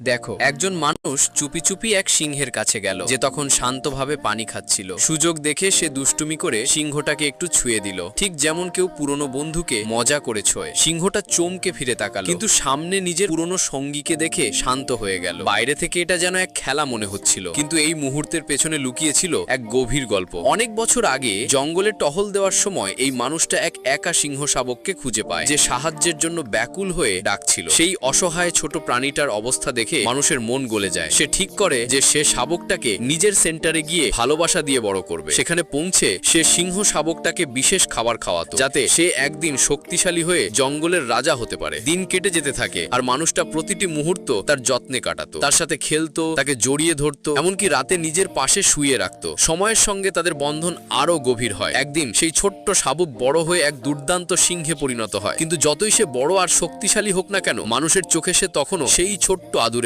দেখো, একজন মানুষ চুপি চুপি এক সিংহের কাছে গেল। যে তখন শান্তভাবে পানি খাচ্ছিল। সুযোগ দেখে সে দুষ্টুমি করে সিংহটাকে একটু ছুঁয়ে দিল। ঠিক যেমন কেউ পুরনো বন্ধুকে মজা করে ছোঁয়। সিংহটা চমকে ফিরে তাকাল। কিন্তু সামনে নিজের পুরনো সঙ্গীকে দেখে শান্ত হয়ে গেল। বাইরে থেকে এটা যেন এক খেলা মনে হচ্ছিল। কিন্তু এই মুহূর্তের পেছনে লুকিয়েছিল এক গভীর গল্প। অনেক বছর আগে জঙ্গলে টহল দেওয়ার সময় এই মানুষটা এক একা সিংহ শাবককে খুঁজে পায়, যে সাহায্যের জন্য ব্যাকুল হয়ে ডাকছিল। সেই অসহায় ছোট প্রাণীটার অবস্থা দেখে মানুষের মন গলে যায়। সে ঠিক করে যে সে শাবকটাকে নিজের সেন্টারে গিয়ে ভালোবাসা দিয়ে বড় করবে। সেখানে পৌঁছে সে সিংহ শাবকটাকে বিশেষ খাবার খাওয়াতো, যাতে সে একদিন শক্তিশালী হয়ে জঙ্গলের রাজা হতে পারে। দিন কেটে যেতে থাকে আর মানুষটা প্রতিটি মুহূর্ত তার যত্নে কাটাতো। তার সাথে খেলতো, তাকে জড়িয়ে ধরতো, এমনকি রাতে নিজের পাশে শুয়ে রাখতো। সময়ের সঙ্গে তাদের বন্ধন আরও গভীর হয়। একদিন সেই ছোট্ট শাবক বড় হয়ে এক দুর্দান্ত সিংহে পরিণত হয়। কিন্তু যতই সে বড় আর শক্তিশালী হোক না কেন, মানুষের চোখে সে তখনও সেই ছোট্ট আদুরে